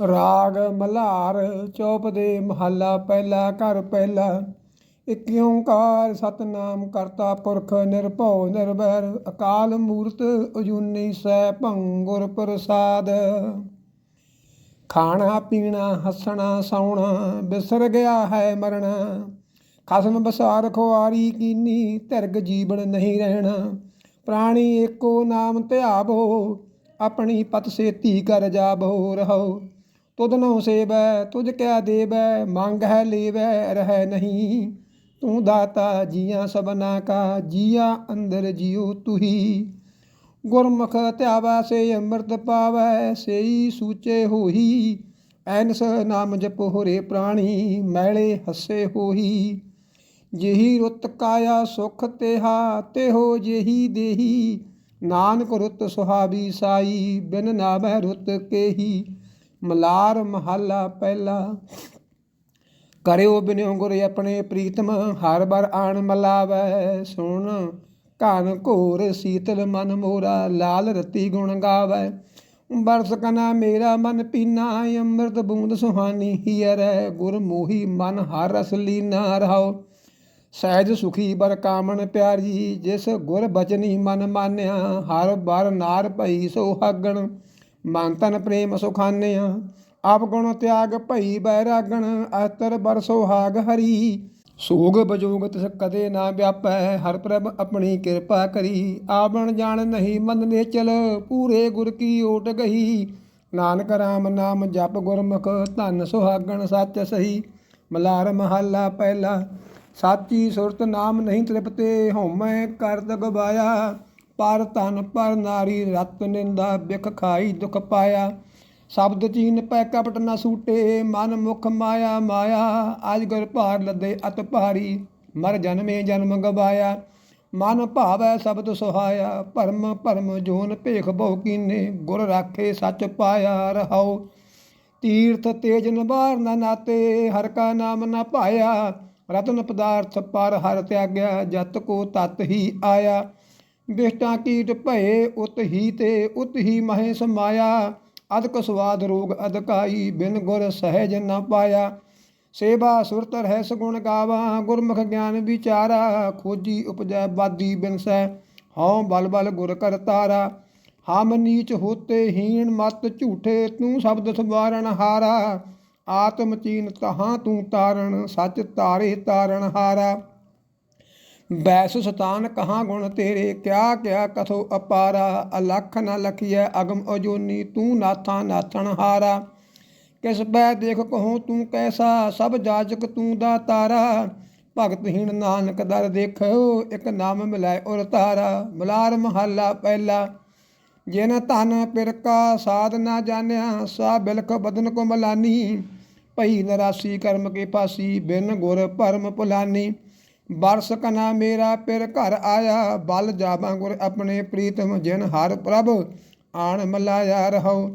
ਰਾਗ ਮਲਹਾਰ ਚੌਪ ਦੇ ਮਹੱਲਾ ਪਹਿਲਾ, ਘਰ ਪਹਿਲਾ। ਇਕ ਓੰਕਾਰ ਸਤਨਾਮ ਕਰਤਾ ਪੁਰਖ ਨਿਰਭਉ ਨਿਰਵੈਰ, ਅਕਾਲ ਮੂਰਤ ਅਜੂਨੀ ਸੈ ਭੰਗੁਰ ਪ੍ਰਸਾਦ। ਖਾਣਾ, ਪੀਣਾ, ਹੱਸਣਾ, ਸੌਣਾ, ਬਿਸਰ ਗਿਆ ਹੈ ਮਰਣਾ। ਖਸਮ ਬਸਾਰ ਖੁਆਰੀ ਕੀਨੀ, ਧਿਰਗ ਜੀਵਨ ਨਹੀਂ ਰਹਿਣਾ। ਪ੍ਰਾਣੀ ਏਕੋ ਨਾਮ ਧਿਆਵੋ, ਆਪਣੀ ਪਤ ਸੇਤੀ ਕਰ ਜਾਬੋ ਰਹੋ ਤੁਧ ਨੋ ਸੇਵੈ, ਤੁਝ ਕੈ ਦੇਵੈ, ਮੰਗ ਹੈ ਲੇਵੈ, ਰਹਿ ਨਹੀਂ। ਤੂੰ ਦਾਤਾ ਜੀਆਂ ਸਭਨਾ ਕਾ, ਜੀਆ ਅੰਦਰ ਜਿਉ ਤੁਹੀ। ਗੁਰਮੁਖ ਧਿਆਵਾ ਸੇ ਅੰਮ੍ਰਿਤ ਪਾਵੈ, ਸੇਈ ਸੂਚੇ ਹੋਈ ਐਨਸ ਨਾਮ ਜਪ ਹੋਰੇ ਪ੍ਰਾਣੀ, ਮੈਲੇ ਹੱਸੇ ਹੋਈ ਜਿਹੀ ਰੁੱਤ ਕਾਇਆ ਸੁਖ ਤੇਹਾ, ਤੇਹੋ ਜਿਹੀ ਦੇਹੀ। ਨਾਨਕ ਰੁੱਤ ਸੁਹਾਵੀ ਸਾਈ, ਬਿਨ ਨਾਮੈ ਰੁੱਤ ਕੇਹੀ। ਮਲਾਰ ਮਹੱਲਾ ਪਹਿਲਾ। ਕਰਿਓ ਬਿਨਿਉ ਗੁਰ ਆਪਣੇ ਪ੍ਰੀਤਮ, ਹਰ ਬਰ ਆਣ ਮਲਾਵੈ ਸੁਣ। ਘਨ ਘੋਰ ਸੀਤਲ ਮਨ ਮੋਰਾ, ਲਾਲ ਰਤੀ ਗੁਣ ਗਾਵੈ। ਬਰਸ ਕਨਾ ਮੇਰਾ ਮਨ ਪੀਨਾ, ਅੰਮ੍ਰਿਤ ਬੂੰਦ ਸੁਹਾਨੀ ਹੀਰੈ। ਗੁਰ ਮੋਹੀ ਮਨ ਹਰ ਰਸ ਲੀਨਾ ਰਹਾਓ। ਸਹਿਜ ਸੁਖੀ ਬਰ ਕਾਮਣ ਪਿਆਰੀ, ਜਿਸ ਗੁਰ ਬਚਨੀ ਮਨ ਮਾਨਿਆ, ਹਰ ਬਰ ਨਾਰ ਭਈ ਸੁਹਾਗਣ। ਮਨ ਤਨ ਪ੍ਰੇਮ ਸੁਖਾਨਿਆ ਆਪ ਗੁਣ ਤਿਆਗ ਭਈ ਬੈਰਾਗਣ ਅਸਤਰ ਬਰ ਸੋਹਾਗ ਹਰੀ। ਸੋਗ ਬਜੋਗ ਤਿਸ ਕਦੇ ਨਾ ਵਿਆਪੈ, ਹਰ ਪ੍ਰਭ ਆਪਣੀ ਕਿਰਪਾ ਕਰੀ। ਆਵਣ ਜਾਣ ਨਹੀਂ ਮਨ ਨੇ ਚਲ ਪੂਰੇ ਗੁਰ ਕੀ ਓਟ ਗਈ ਨਾਨਕ ਰਾਮ ਨਾਮ ਜਪ ਗੁਰਮੁਖ, ਧਨ ਸੁਹਾਗਣ ਸੱਚ ਸਹੀ। ਮਲਾਰ ਮਹੱਲਾ ਪਹਿਲਾ, ਸਾਚੀ ਸੁਰਤ ਨਾਮ ਨਹੀਂ ਤ੍ਰਿਪਤੇ, ਹਉਮੈ ਕਰਦ ਗਵਾਇਆ। ਪਰ ਧਨ, ਪਰ ਨਾਰੀ, ਰਤ ਨਿੰਦਾ, ਬਿਖ ਖਾਈ ਦੁਖ ਪਾਇਆ। ਸ਼ਬਦ ਚੀਨ ਪੈ ਕਪਟ ਨਾ ਸੂਟੇ, ਮਨ ਮੁਖ ਮਾਇਆ ਮਾਇਆ। ਅਜ ਗੁਰ ਭਾਰ ਲੱਦੇ ਅਤ ਭਾਰੀ, ਮਰ ਜਨਮੇ ਜਨਮ ਗਵਾਇਆ। ਮਨ ਭਾਵੈ ਸ਼ਬਦ ਸੁਹਾਇਆ, ਭਰਮ ਭਰਮ ਜੋਨ ਭੇਖ ਬਹੁ ਕੀਨੇ। ਗੁਰ ਰਾਖੇ ਸੱਚ ਪਾਇਆ ਰਹਾਉ, ਤੀਰਥ ਤੇਜ ਨਿਵਾਰ ਨ ਨਾਤੇ। ਹਰ ਕਾ ਨਾਮ ਨਾ ਪਾਇਆ, ਰਤਨ ਪਦਾਰਥ ਪਰ ਹਰ ਤਿਆਗਿਆ, ਜਤ ਕੋ ਤਤ ਹੀ ਆਇਆ। ਬਿਸ਼ਟਾ ਕੀਟ ਭਏ ਉਤ ਹੀ ਤੇ ਉਤ ਹੀ ਮਹੇ ਸਮਾਇਆ। ਅਦਕ ਸਵਾਦ ਰੋਗ ਅਦਕਾਈ, ਬਿਨ ਗੁਰ ਸਹਿਜ ਨਾ ਪਾਇਆ। ਸੇਵਾ ਸੁਰਤ ਰਹਿ ਸਗੁਣ ਗਾਵਾ, ਗੁਰਮੁਖ ਗਿਆਨ ਵਿਚਾਰਾ। ਖੋਜੀ ਉਪਜੈ ਬਾਦੀ ਸਹਿ, ਹਉ ਬਲ ਬਲ ਗੁਰ ਕਰ ਤਾਰਾ। ਹਮ ਨੀਚ ਹੋਤੇ ਹੀਣ ਮਤ ਝੂਠੇ, ਤੂੰ ਸ਼ਬਦ ਸਵਾਰਣ ਹਾਰਾ। ਆਤਮ ਚੀਨ ਤਹਾਂ ਤੂੰ ਤਾਰਣ ਸੱਚ ਤਾਰੇ ਤਾਰਣ ਹਾਰਾ। ਬੈਸ ਸਤਾਨ ਕਹਾਂ ਗੁਣ ਤੇਰੇ, ਕਿਆ ਕਿਆ ਕਥੋ ਅਪਾਰਾ, ਅਲਖ ਨ ਲਖੀਐ ਅਗਮ ਅਜੋਨੀ, ਤੂੰ ਨਾਥਾ ਨਾਥਣ ਹਾਰਾ। ਕਿਸ ਬੈ ਦੇਖ ਕਹੋ ਤੂੰ ਕੈਸਾ, ਸਭ ਜਾਜਕ ਤੂੰ ਦਾ ਤਾਰਾ। ਭਗਤਹੀਣ ਨਾਨਕ ਦਰ ਦੇਖੋ ਇੱਕ ਨਾਮ ਮਿਲਾਇ ਔਰ ਤਾਰਾ ਮਲਾਰ ਮਹੱਲਾ ਪਹਿਲਾ, ਜਿਨ ਧਨ ਪਿਰਕਾ ਸਾਧ ਨਾ ਜਾਣਿਆ, ਸਾ ਬਿਲਖ ਬਦਨ ਕੋ ਮਲਾਨੀ ਭਈ ਨਰਾਸੀ ਕਰਮ ਕੇ ਪਾਸੀ ਬਿਨ ਗੁਰ ਭਰਮ ਭੁਲਾਨੀ ਬਰਸ ਕਨਾ ਮੇਰਾ ਪਿਰ ਘਰ ਆਇਆ, ਬਲ ਜਾਵਾਂ ਗੁਰ ਆਪਣੇ ਪ੍ਰੀਤਮ ਜਿਨ ਹਰ ਪ੍ਰਭ ਆਣ ਮਲਾਇਆ ਰਹੋ।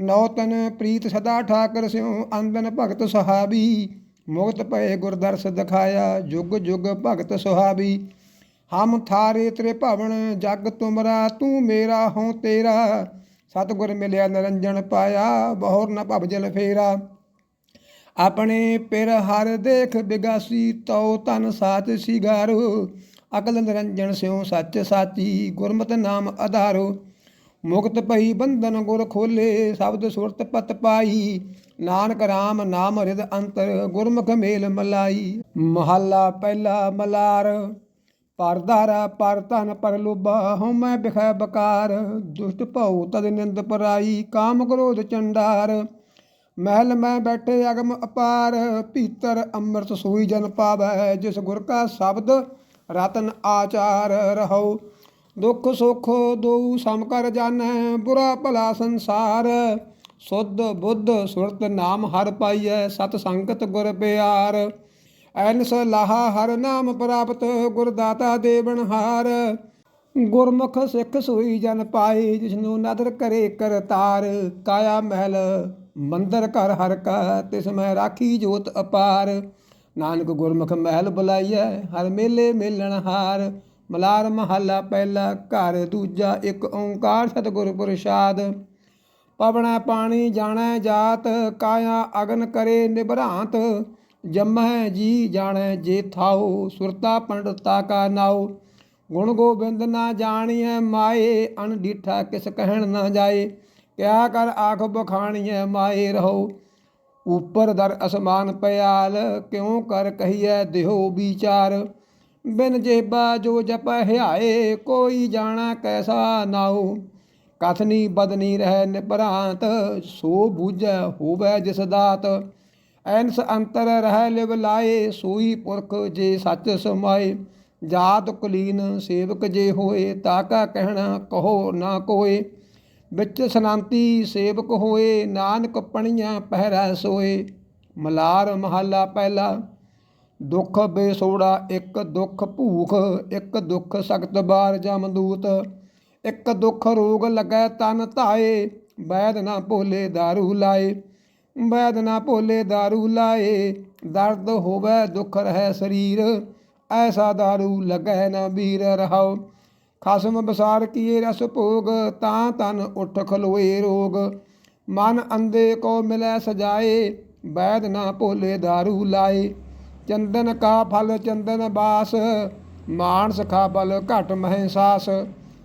ਨੌਤਨ ਪ੍ਰੀਤ ਸਦਾ ਠਾਕਰ ਸਿਉ, ਅੰਦਨ ਭਗਤ ਸੁਹਾਬੀ ਮੁਕਤ ਭਏ ਗੁਰਦਰਸ਼ ਦਿਖਾਇਆ, ਜੁਗ ਜੁਗ ਭਗਤ ਸੁਹਾਬੀ ਹਮ ਥਾਰੇ ਤੇਰੇ ਭਵਨ, ਜਗ ਤੁਮਰਾ, ਤੂੰ ਮੇਰਾ ਹਉ ਤੇਰਾ। ਸਤਗੁਰ ਮਿਲਿਆ ਨਰੰਜਨ ਪਾਇਆ, ਬਹੁਰ ਨ ਭਵ ਜਲ ਫੇਰਾ। ਆਪਣੇ ਪਿਰ ਹਰ ਦੇਖ ਬਿਗਾਸੀ, ਤਉ ਤਨ ਸਾਚ ਸਿਗਾਰੋ। ਅਕਲ ਨਿਰੰਜਨ ਸਿਉ ਸੱਚ ਸਾਚੀ, ਗੁਰਮਤਿ ਨਾਮ ਆਧਾਰੋ। ਮੁਕਤ ਭਈ ਬੰਧਨ ਗੁਰ ਖੋਲੇ, ਸ਼ਬਦ ਸੁਰਤ ਪਤ ਪਾਈ। ਨਾਨਕ RAM ਨਾਮ ਹਿਰਦ ਅੰਤਰ, ਗੁਰਮੁਖ ਮੇਲ ਮਲਾਈ। ਮਹੱਲਾ ਪਹਿਲਾ ਮਲਾਰ ਪਰਦਾਰਾ ਪਰ ਧਨ ਪਰ ਲੋਭਾ ਹਉਮੈ ਬਿਖੈ ਬਕਾਰ। ਦੁਸ਼ਟ ਭਉ ਤਦ ਨਿੰਦ ਪਰਾਈ, ਕਾਮ ਕ੍ਰੋਧ ਚੰਡਾਰ। ਮਹਿਲ ਮੈਂ ਬੈਠੇ ਅਗਮ ਅਪਾਰ, ਭੀਤਰ ਅੰਮ੍ਰਿਤ ਸੂਈ ਜਨ ਪਾਵੈ, ਜਿਸ ਗੁਰ ਕਾ ਸ਼ਬਦ ਰਤਨ ਆਚਾਰ ਰਹੋ ਦੁੱਖ ਸੁਖ ਦੋ ਸਮ ਕਰ ਜਾਣੈ, ਬੁਰਾ ਭਲਾ ਸੰਸਾਰ। ਸੁਧ ਬੁੱਧ ਸੁਰਤ ਨਾਮ ਹਰ ਪਾਈਐ, ਸਤ ਸੰਗਤ ਗੁਰ ਪਿਆਰ। ਐਨਸ ਲਾਹਾ ਹਰ ਨਾਮ ਪ੍ਰਾਪਤ, ਗੁਰ ਦਾਤਾ ਦੇਵਨਹਾਰ ਗੁਰਮੁਖ ਸਿੱਖ ਸੋਈ ਜਨ ਪਾਈ, ਜਿਸਨੂੰ ਨਦਰ ਕਰੇ ਕਰਤਾਰ। ਕਾਇਆ ਮਹਿਲ ਮੰਦਰ ਘਰ ਹਰ ਕਾ ਤਿਸ ਮੈਂ ਰਾਖੀ ਜੋਤ ਅਪਾਰ। ਨਾਨਕ ਗੁਰਮੁਖ ਮਹਿਲ ਬੁਲਾਈਐ, ਹਰ ਮੇਲੇ ਮੇਲਣ ਹਾਰ। ਮਲਾਰ ਮਹੱਲਾ ਪਹਿਲਾ ਘਰ, ਦੂਜਾ ਇੱਕ ਓੰਕਾਰ ਸਤਿਗੁਰ ਪ੍ਰਸਾਦ। ਪਵਣੈ ਪਾਣੀ ਜਾਣੈ ਜਾਤ, ਕਾਇਆ ਅਗਨ ਕਰੇ ਨਿਭਰਾਂਤ। ਜੰਮੈ ਜੀ ਜਾਣੈ ਜੇ ਥਾਉ, ਸੁਰਤਾ ਪੰਡਤਾ ਕਾ ਨਾਉ। ਗੁਣ ਗੋਬਿੰਦ ਨਾ ਜਾਣੀਐ ਮਾਏ, ਅਣਡੀਠਾ ਕਿਸ ਕਹਿਣ ਨਾ ਜਾਏ। ਕਿਆ ਕਰ ਆਖ ਬਖਾਣੀਐ ਮਾਏ ਰਹੋ। ਉਪਰ ਦਰ ਅਸਮਾਨ ਪਿਆਲ, ਕਿਉ ਕਰ ਕਹੀਐ ਦਿਹੋ ਵਿਚਾਰ। ਬਿਨ ਜੇਬਾ ਜੋ ਜਪ ਹਿਆਏ ਕੋਈ ਜਾਣਾ ਕੈਸਾ ਨਾਉ। ਕਥਨੀ ਬਦਨੀ ਰਹਿ ਨਿਪਰਾਂਤ, ਸੋ ਬੂਝੈ ਹੋਵੈ ਜਿਸ ਦਾਤ। ਐਨਸ ਅੰਤਰ ਰਹਿ ਲਿਵ ਲਾਏ, ਸੋਈ ਪੁਰਖ ਜੇ ਸੱਚ ਸਮਾਏ। ਜਾਤ ਕੁਲੀਨ ਸੇਵਕ ਜੇ ਹੋਏ ਤਾਕਾ ਕਹਿਣਾ ਕਹੋ ਨਾ ਕੋਏ। ਵਿੱਚ ਸਨਾਂਤੀ ਸੇਵਕ ਹੋਏ ਨਾਨਕ ਪਣੀਆਂ ਪਹਿਰੈ ਸੋਏ ਮਲਾਰ ਮਹੱਲਾ ਪਹਿਲਾ ਦੁੱਖ ਬੇਸੋੜਾ ਇੱਕ ਦੁੱਖ ਭੂਖ ਇੱਕ ਦੁੱਖ ਸਖਤ ਬਾਰ ਜਮਦੂਤ ਇੱਕ ਦੁੱਖ ਰੋਗ ਲੱਗੈ ਤਨ ਧਾਏ ਬੈਦ ਨਾ ਭੋਲੇ दारू ਲਾਏ ਬੈਦ ਨਾ ਭੋਲੇ दारू ਲਾਏ ਦਰਦ ਹੋਵੇ ਦੁੱਖ ਰਹਿ ਸਰੀਰ ਐਸਾ दारू ਲੱਗੈ ਨਾ ਵੀਰ ਰਹਾਓ ਖਸਮ ਬਸਾਰ ਕੀਏ ਰਸ ਭੋਗ, ਤਾਂ ਤਨ ਉਠ ਖਲੋਏ ਰੋਗ। ਮਨ ਅੰਦੇ ਕੋ ਮਿਲੈ ਸਜਾਏ, ਵੈਦ ਨਾ ਭੋਲੇ दारू ਲਾਏ। ਚੰਦਨ ਕਾ ਫਲ ਚੰਦਨ ਬਾਸ, ਮਾਨਸ ਖਾ ਬਲ ਘਟ ਮਹਿ ਸਾਸ।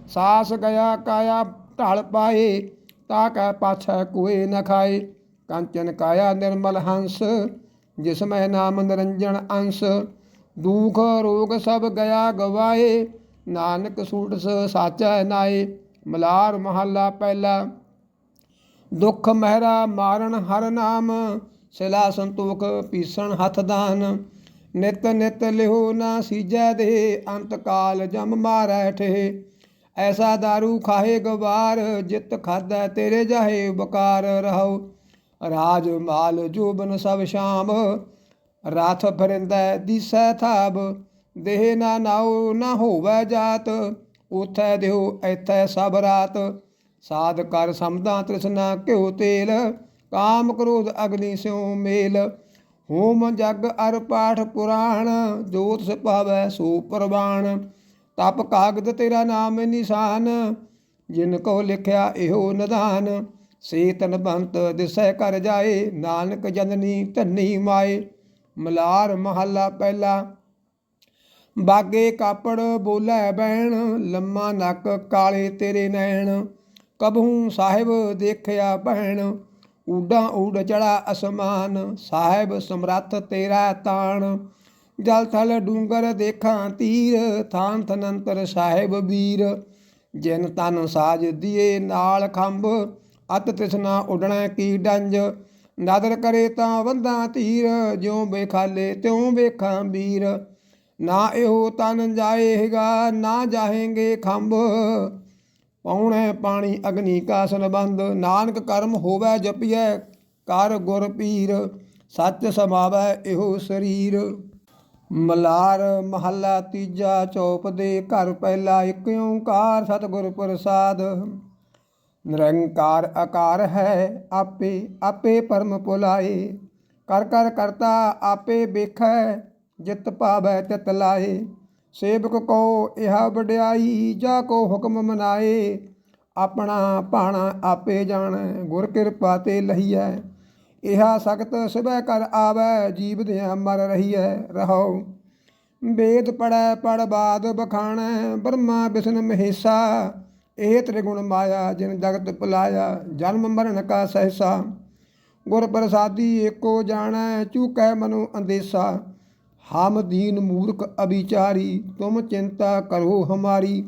ਸਾਸ ਗਿਆ ਕਾਇਆ ਢਲ ਪਾਏ, ਤਾ ਕੈ ਪਾਛੈ ਕੋਏ ਨ ਖਾਏ। ਕੰਚਨ ਕਾਇਆ ਨਿਰਮਲ ਹੰਸ, ਜਿਸ ਮੈਂ ਨਾਮ ਨਿਰੰਜਨ ਅੰਸ। ਦੂਖ ਰੋਗ ਸਭ ਗਿਆ ਗਵਾਏ ਨਾਨਕ ਸੂਟ ਸਾਚੈ ਨਾਏ, ਮਲਾਰ ਮਹੱਲਾ ਪਹਿਲਾ। ਦੁੱਖ ਮਹਿਰਾ ਮਾਰਨ ਹਰ ਨਾਮ, ਸਿਲਾ ਸੰਤੋਖ ਪੀਸਣ ਹੱਥ ਦਾਨ। ਨਿਤ ਨਿਤ ਲਿਹੋ ਨਾ ਸੀਜੈ ਦੇ, ਅੰਤ ਕਾਲ ਜਮ ਮਾਰੈ ਠੇ। ਐਸਾ दारू ਖਾਹੇ ਗਵਾਰ, ਜਿਤ ਖਾਦੈ ਤੇਰੇ ਜਾਹੇ ਬਕਾਰ ਰਹੋ ਰਾਜ ਮਾਲ ਜੋਬਨ ਸਭ ਸ਼ਾਮ, ਰਾਥ ਫਰਿੰਦੈ ਦਿਸੈ ਥਾਬ। ਦੇਹ ਨਾ ਨਾਉ ਨਾ ਹੋਵੈ ਜਾਤ, ਉਥੈ ਦਿਓ ਐਥੈ ਸਭ ਰਾਤ। ਸਾਧ ਕਰ ਸਮਦਾ ਤ੍ਰਿਸ਼ਨਾ ਘਿਓ ਤੇਲ, ਕਾਮ ਕ੍ਰੋਧ ਅਗਨੀ ਸਿਉ ਮੇਲ। ਹੋਮ ਜਗ ਅਰ ਪਾਠ ਪੁਰਾਣ ਜੋਤ ਸੁਭਾਵੈ ਸੋ ਪ੍ਰਵਾਣ। ਤਪ ਕਾਗਦ ਤੇਰਾ ਨਾਮ ਨਿਸ਼ਾਨ, ਜਿਨ ਕੋ ਲਿਖਿਆ ਇਹੋ ਨਿਧਾਨ ਸੇ ਤਨ ਬੰਤ ਦਿਸੈ ਕਰ ਜਾਏ, ਨਾਨਕ ਜਨਨੀ ਧੰਨੀ ਮਾਏ। ਮਲਾਰ ਮਹੱਲਾ ਪਹਿਲਾ ਬਾਗੇ ਕਾਪੜ ਬੋਲੇ ਬੈਣ ਲੰਮਾ ਨੱਕ ਕਾਲੇ ਤੇਰੇ ਨੈਣ। ਕਬਹੂ ਸਾਹਿਬ ਦੇਖਿਆ ਭੈਣ, ਊਡਾਂ ਊਡ ਚੜਾ ਅਸਮਾਨ। ਸਾਹਿਬ ਸਮਰੱਥ ਤੇਰਾ ਤਾਣ। ਜਲ ਥਲ ਡੂੰਗਰ ਦੇਖਾਂ ਤੀਰ ਥਾਨ ਥਨੰਤਰ ਸਾਹਿਬ ਵੀਰ। ਜਿਨ ਤਨ ਸਾਜ ਦੀਏ ਨਾਲ ਖੰਭ, ਅਤ ਤਿਸਨਾ ਉਡਣਾ ਕੀ ਡੰਜ। ਨਦਰ ਕਰੇ ਤਾਂ ਵੰਦਾ ਤੀਰ, ਜਿਉ ਬੇਖਾਲੇ ਤਿਉ ਵੇਖਾਂ ਵੀਰ। ਨਾ ਇਹੋ ਤਨ ਜਾਏਗਾ, ਨਾ ਜਾਹੇਂਗੇ ਖੰਭ। ਪੌਣੇ ਪਾਣੀ ਅਗਨੀ ਕਾ ਸੰਬੰਧ, ਨਾਨਕ ਕਰਮ ਹੋਵੇ ਜਪੀਐ, ਕਰ ਗੁਰ ਪੀਰ, ਸੱਚ ਸਮਾਵੈ ਇਹੋ ਸਰੀਰ। ਮਲਾਰ ਮਹੱਲਾ ਤੀਜਾ ਚੌਪ ਦੇ ਘਰ ਪਹਿਲਾ ਇਕ ਓੰਕਾਰ ਸਤਿਗੁਰ ਪ੍ਰਸਾਦ। ਨਿਰੰਕਾਰ ਆਕਾਰ ਹੈ ਆਪੇ ਆਪੇ ਪਰਮ ਪੁਲਾਏ। ਕਰ ਕਰ ਕਰਤਾ ਆਪੇ ਵੇਖੈ ਜਿਤ ਭਾਵੈ ਤਿਤ ਲਾਏ ਸੇਵਕ ਕੋ ਇਹ ਵਡਿਆਈ, ਜਾ ਕੋ ਹੁਕਮ ਮਨਾਏ। ਆਪਣਾ ਭਾਣਾ ਆਪੇ ਜਾਣ, ਗੁਰ ਕਿਰਪਾ ਤੇ ਲਹੀਐ। ਇਹਾ ਸਖਤ ਸਿਵੈ ਕਰ ਆਵੈ, ਜੀਵ ਦੇ ਮਰ ਰਹੀਐ ਰਹੋ ਵੇਦ ਪੜੈ ਪੜ ਬਾਦ ਬਖਾਣੈ ਬ੍ਰਹਮਾ ਵਿਸ਼ਨ ਮਹੇਸ਼ਾ। ਇਹ ਤ੍ਰਿਗੁਣ ਮਾਇਆ ਜਿਨ ਜਗਤ ਪੁਲਾਇਆ ਜਨਮ ਮਰਨ ਕਾ ਸਹਿਸਾ। ਗੁਰ ਪ੍ਰਸਾਦੀ ਏਕੋ ਜਾਣੈ, ਚੂਕੈ ਮਨੁ ਅੰਦੇਸਾ। ਹਮ ਦੀਨ ਮੂਰਖ ਅবিਚਾਰੀ ਤੁਮ ਚਿੰਤਾ ਕਰੋ ਹਮਾਰੀ।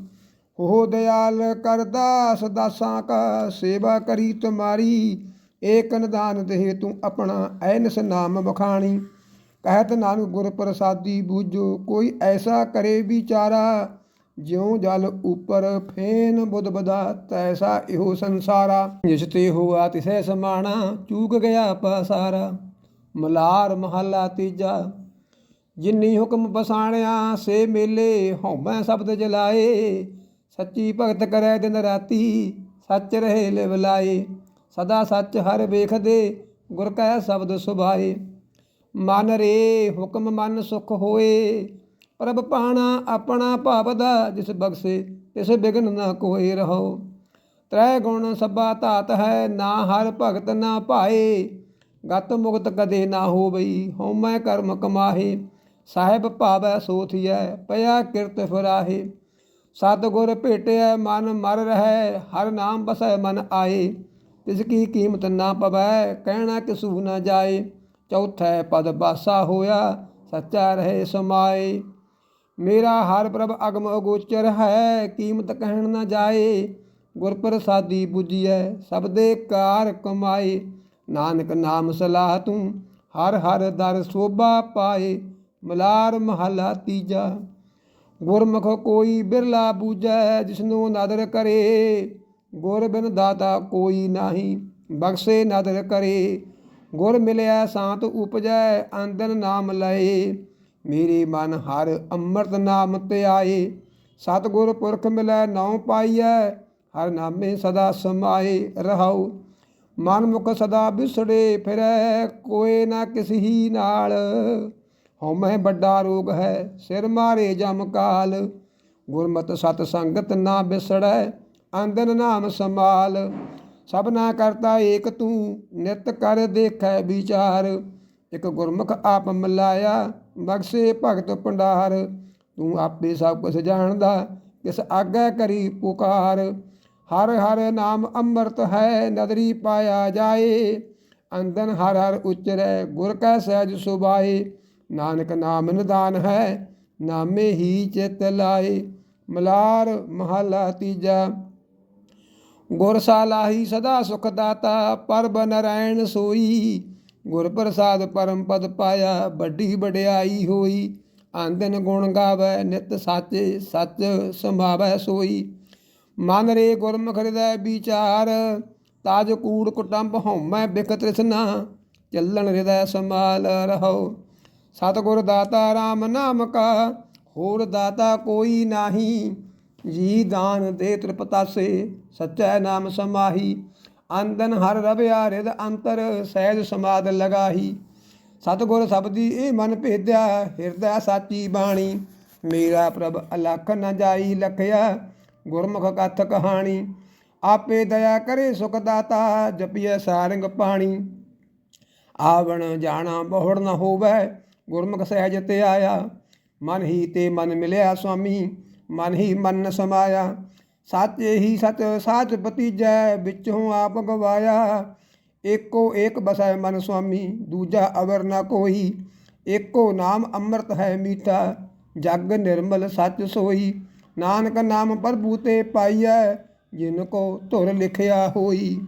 ਹੋ ਦਿਆਲ ਕਰਦਾਸ ਦਾਸਾਂ ਕਾ ਸੇਵਾ ਕਰੀ ਤੁਮਾਰੀ। ਏਕ ਨਿਦਾਨ ਦੇਹ ਤੂੰ ਆਪਣਾ, ਐਨਸ ਨਾਮ ਬਖਾਣੀ ਕਹਿਤ ਨਾਨਕ ਗੁਰ ਪ੍ਰਸਾਦੀ ਬੂਝੋ, ਕੋਈ ਐਸਾ ਕਰੇ ਵਿਚਾਰਾ, ਜਿਉ ਜਲ ਉਪਰ ਫੇਨ ਬੁੱਧ ਬਦਾ, ਤੈਸਾ ਇਹੋ ਸੰਸਾਰਾ। ਜਿਸ ਤੇ ਹੋਆ ਤਿਸੈ ਸਮਾਣਾ, ਚੂਕ ਗਿਆ ਪਾਸਾਰਾ। ਮਲਾਰ ਮਹੱਲਾ ਤੀਜਾ ਜਿਨੀ ਹੁਕਮ ਬਸਾਣਿਆ ਸੇ ਮੇਲੇ ਹਉਮੈ ਸ਼ਬਦ ਜਲਾਏ। ਸੱਚੀ ਭਗਤ ਕਰੈ ਦਿਨ ਰਾਤੀ, ਸੱਚ ਰਹੇ ਲਿਵਲਾਏ ਸਦਾ ਸੱਚ ਹਰ ਵੇਖਦੇ, ਗੁਰ ਕੈ ਸ਼ਬਦ ਸੁਭਾਏ। ਮਨ ਰੇ ਹੁਕਮ ਮਨ ਸੁਖ ਹੋਏ, ਪ੍ਰਭ ਪਾਣਾ ਆਪਣਾ ਭਾਵਦਾ, ਜਿਸ ਬਖਸੇ ਤਿਸ ਬਿਗਨ ਨਾ ਕੋਏ ਰਹੋ। ਤ੍ਰੈ ਗੁਣ ਸਭਾ ਧਾਤ ਹੈ, ਨਾ ਹਰ ਭਗਤ ਨਾ ਭਾਏ। ਗਤ ਮੁਕਤ ਕਦੇ ਨਾ ਹੋਵਈ, ਹਉਮੈ ਕਰਮ ਕਮਾਹੇ। ਸਾਹਿਬ ਭਾਵੈ ਸੋਥੀਐ, ਪਿਆ ਕਿਰਤ ਫਰਾਹੇ। ਸਤਿਗੁਰ ਭੇਟਿਆ ਮਨ ਮਰ ਰਹਿ, ਹਰ ਨਾਮ ਬਸੈ ਮਨ ਆਏ। ਤਿਸ ਕੀ ਕੀਮਤ ਨਾ ਪਵੈ, ਕਹਿਣਾ ਕਿਸੂ ਨਾ ਜਾਏ। ਚੌਥੈ ਪਦ ਬਾਸਾ ਹੋਇਆ, ਸੱਚਾ ਰਹੇ ਸਮਾਏ। ਮੇਰਾ ਹਰ ਪ੍ਰਭ ਅਗਮ ਅਗੋਚਰ ਹੈ, ਕੀਮਤ ਕਹਿਣ ਨਾ ਜਾਏ। ਗੁਰ ਪ੍ਰਸਾਦੀ 부ਜੀਐ ਦੇ ਕਾਰ ਕਮਾਏ। ਨਾਨਕ ਨਾਮ ਸਲਾਹ ਤੂੰ, ਹਰ ਹਰ ਦਰ ਸੋਭਾ ਪਾਏ। ਮਲਾਰ ਮਹਲਾ ਤੀਜਾ। ਗੁਰਮੁਖ ਕੋਈ ਬਿਰਲਾ ਬੂਝੈ, ਜਿਸਨੂੰ ਨਦਰ ਕਰੇ। ਗੁਰ ਬਿਨ ਦਾਤਾ ਕੋਈ ਨਾਹੀ, ਬਖਸ਼ੇ ਨਦਰ ਕਰੇ। ਗੁਰ ਮਿਲਿਆ ਸਾਤ ਉਪਜੈ ਅੰਦਨ ਨਾਮ ਲਏ। ਮੇਰੇ ਮਨ ਹਰ ਅੰਮ੍ਰਿਤ ਨਾਮ ਤੇ ਆਏ। ਸਤਿਗੁਰ ਪੁਰਖ ਮਿਲੈ ਨਾਉ ਪਾਈਐ। ਹਰ ਨਾਮੇ ਸਦਾ ਸਮਾਏ ਰਹਾਉ। ਮਨ ਮੁਖ ਸਦਾ ਬਿਸੜੇ ਫਿਰੈ, ਕੋਏ ਨਾ ਕਿਸਹੀ ਨਾਲ। ਹਉਮੈ ਵੱਡਾ ਰੋਗ ਹੈ, ਸਿਰ ਮਾਰੇ ਜਮ ਕਾਲ। ਗੁਰਮਤਿ ਸਤ ਸੰਗਤ ਨਾ ਬਿਸੜੈ ਅੰਦਨ ਨਾਮ ਸੰਭਾਲ। ਸਭਨਾ ਕਰਤਾ ਏਕ ਤੂੰ, ਨਿਤ ਕਰ ਦੇਖੈ ਵਿਚਾਰ। ਇਕ ਗੁਰਮੁਖ ਆਪ ਮਿਲਾਇਆ, ਬਖਸ਼ੇ ਭਗਤ ਭੰਡਾਰ। ਤੂੰ ਆਪੇ ਸਭ ਕੁਝ ਜਾਣਦਾ, ਕਿਸ ਆਗੈ ਕਰੀ ਪੁਕਾਰ। ਹਰ ਹਰ ਨਾਮ ਅੰਮ੍ਰਿਤ ਹੈ, ਨਦਰੀ ਪਾਇਆ ਜਾਏ। ਅੰਦਨ ਹਰ ਹਰ ਉਚਰੈ, ਗੁਰ ਕੈ ਸਹਿਜ ਸੁਭਾਏ। ਨਾਨਕ ਨਾਮ ਨਿਦਾਨ ਹੈ, ਨਾਮੇ ਹੀ ਚਿਤ ਲਾਏ, ਮਲਾਰ ਮਹਲਾ ਤੀਜਾ। ਗੁਰਸਾਲਾਹੀ ਸਦਾ ਸੁਖ ਦਾਤਾ, ਪਰਬ ਨਰੈਣ ਸੋਈ। ਗੁਰ ਪ੍ਰਸਾਦ ਪਰਮ ਪਦ ਪਾਇਆ, ਵੱਡੀ ਵਡਿਆਈ ਹੋਈ। ਆਂਦਨ ਗੁਣ ਗਾਵੇ, ਨਿਤ ਸਾਚੇ ਸੱਚ ਸੰਭਾਵੈ ਸੋਈ। ਮਨ ਰੇ ਗੁਰਮੁਖ ਹਿਰਦੈ ਵਿਚਾਰ, ਤਾਜ ਕੂੜ ਕੁਟੰਬ ਹਉਮੈ ਬਿਖ ਤ੍ਰਿਸ਼ਨਾ ਚੱਲਣ ਹਿਰਦੈ ਸੰਭਾਲ ਰਹੋ। ਸਤਿਗੁਰ ਦਾਤਾ RAM ਨਾਮ ਕਾ, ਹੋਰ ਦਾਤਾ ਕੋਈ ਨਾਹੀ। ਜੀ ਦਾਨ ਦੇ ਤ੍ਰਿਪਤਾਸੇ ਸਚੈ ਨਾਮ ਸਮਾਹੀ। ਅੰਦਨ ਹਰ ਰਵਿਆ ਰਿਦ ਅੰਤਰ ਸਹਿਜ ਸਮਾਦ ਲਗਾਹੀ। ਸਤਿਗੁਰ ਸਬਦੀ ਇਹ ਮਨ ਭੇਦਿਆ, ਹਿਰਦੈ ਸਾਚੀ ਬਾਣੀ। ਮੇਰਾ ਪ੍ਰਭ ਅਲਖ ਨ ਜਾਈ ਲਖਿਆ, ਗੁਰਮੁਖ ਕਥ ਕਹਾਣੀ। ਆਪੇ ਦਇਆ ਕਰੇ ਸੁਖ ਦਾਤਾ, ਜਪੀਐ ਸਾਰੰਗ ਪਾਣੀ। ਆਵਣ ਜਾਣਾ ਬਹੁੜ ਨ ਹੋਵੇ ਗੁਰਮੁਖ ਸਹਿਜ ਤੇ ਆਇਆ। ਮਨ ਹੀ ਤੇ ਮਨ ਮਿਲਿਆ ਸੁਆਮੀ, ਮਨ ਹੀ ਮਨ ਸਮਾਇਆ। ਸਾਚੇ ਹੀ ਸਚ, ਸਾਚ ਪਤੀਜੈ ਵਿੱਚੋਂ ਆਪ ਗਵਾਇਆ। ਏਕੋ ਏਕ ਬਸੈ ਮਨ ਸੁਆਮੀ, ਦੂਜਾ ਅਵਰ ਨਾ ਕੋਈ। ਏਕੋ ਨਾਮ ਅੰਮ੍ਰਿਤ ਹੈ ਮੀਠਾ, ਜਗ ਨਿਰਮਲ ਸੱਚ ਸੋਈ। ਨਾਨਕ ਨਾਮ ਪ੍ਰਭੂ ਤੇ ਪਾਈਐ, ਜਿਨ ਕੋ ਧੁਰ ਲਿਖਿਆ ਹੋਈ।